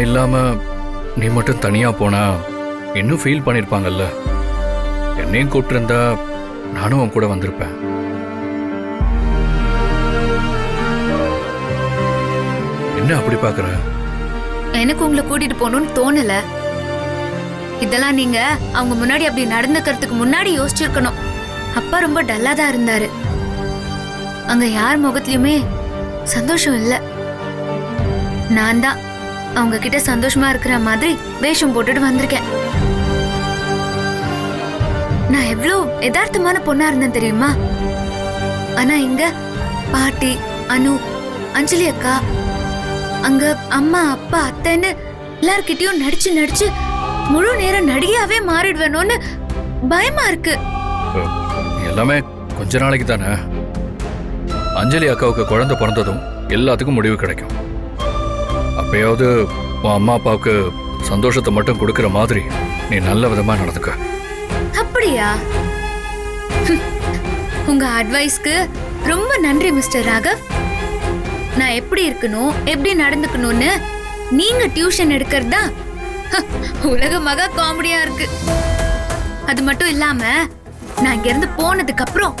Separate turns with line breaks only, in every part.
நான் இல்லாம நீ மட்டும் தனியா போனா இன்னும் ஃபீல் பண்ணிருப்பாங்கல்ல. என்னையும் கூப்பிட்டுருந்தா நானும் உன் கூட வந்திருப்பேன். என்ன அப்படி பாக்குற?
எனக்கு உங்களை கூட்டிட்டு போகணும்னு தோணல. இதெல்லாம் நீங்க அவங்க முன்னாடி அப்படி நடந்துக்கிறதுக்கு முன்னாடி யோசிச்சிருக்கணும். அப்பா ரொம்ப டல்லா தான் இருந்தாரு. அங்க யார் முகத்துலயுமே சந்தோஷம் இல்ல. நான் தான். அவங்க கிட்ட சந்தோஷமா இருக்கிற மாதிரி வேஷம் போட்டுட்டு வந்திருக்கேன். நான் எவ்வளோ யதார்த்தமான பொண்ணா இருந்தேன் தெரியுமா? ஆனா இங்க பாட்டி அனு அஞ்சலி அக்கா அங்க அம்மா அப்பா அத்தைன்னு எல்லார்கிட்டயும் நடிச்சு நடிச்சு முழு நேரம் நடிகையாவே மாறிடுவேணும்னு பயமா இருக்கு.
எல்லாமே கொஞ்ச நாளைக்கு தானே அஞ்சலி அக்காவுக்கு குழந்தை பிறந்ததும் எல்லாத்துக்கும் முடிவு கிடைக்கும். எப்பயாவது உன் அம்மா அப்பாவுக்கு சந்தோஷத்தை மட்டும் கொடுக்கிற மாதிரி நீ நல்ல விதமா நடந்துக்க.
அப்படியா? உங்க அட்வைஸ்க்கு ரொம்ப நன்றி மிஸ்டர் ராகவ். நான் எப்படி இருக்கணும் எப்படி நடந்துக்கணும்னு நீங்க டியூஷன் எடுக்கிறது? உலக மகா காமெடியா இருக்கு. அது மட்டும் இல்லாம நான் இங்க இருந்து போனதுக்கு அப்புறம்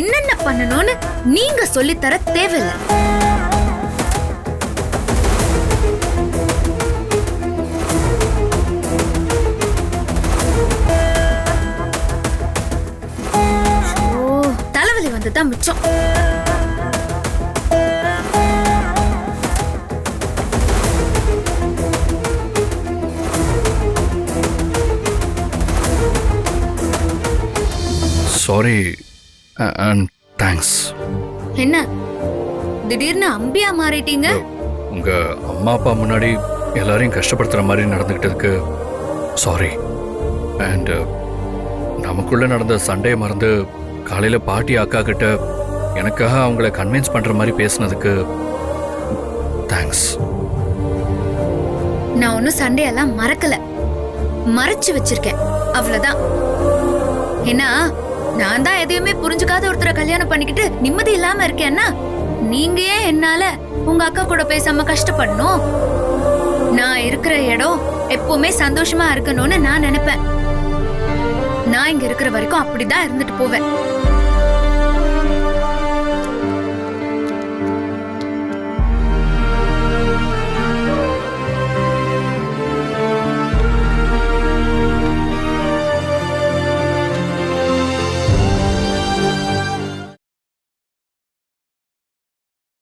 என்னென்ன பண்ணணும்னு நீங்க சொல்லித்தர தேவையில்லை. தலைவலி வந்து தான் மிச்சம்
சாரி அண்ட் தேங்க்ஸ்
என்ன? திடீர்னு அம்பியா மாறிட்டீங்க?
உங்க அம்மா அப்பா முன்னாடி எல்லாரையும் கஷ்டப்படுத்துற மாதிரி நடந்துக்கிட்டதுக்கு சாரி அண்ட் நமக்குள்ள நடந்த சண்டையை மறந்து காலையில பாட்டி அக்கா கிட்ட எனக்காக அவங்கள கன்வின்ஸ் பண்ற மாதிரி பேசுனதுக்கு தேங்க்ஸ்
நான் ஒன்னும் சண்டையெல்லாம் மறக்கல. மறைச்சு வச்சிருக்கேன். அவ்வளவுதான். ஏன்னா நான் தான் எதையுமே புரிஞ்சுக்காத ஒருத்தரை கல்யாணம் பண்ணிக்கிட்டு நிம்மதி இல்லாம இருக்கேன்னா நீங்க ஏன் என்னால உங்க அக்கா கூட பேசாம கஷ்டப்படணும்? நான் இருக்கிற இடம் எப்பவுமே சந்தோஷமா இருக்கணும்னு நான் நினைப்பேன். இங்க இருக்கிற வரைக்கும் அப்படிதான் இருந்துட்டு போவேன்.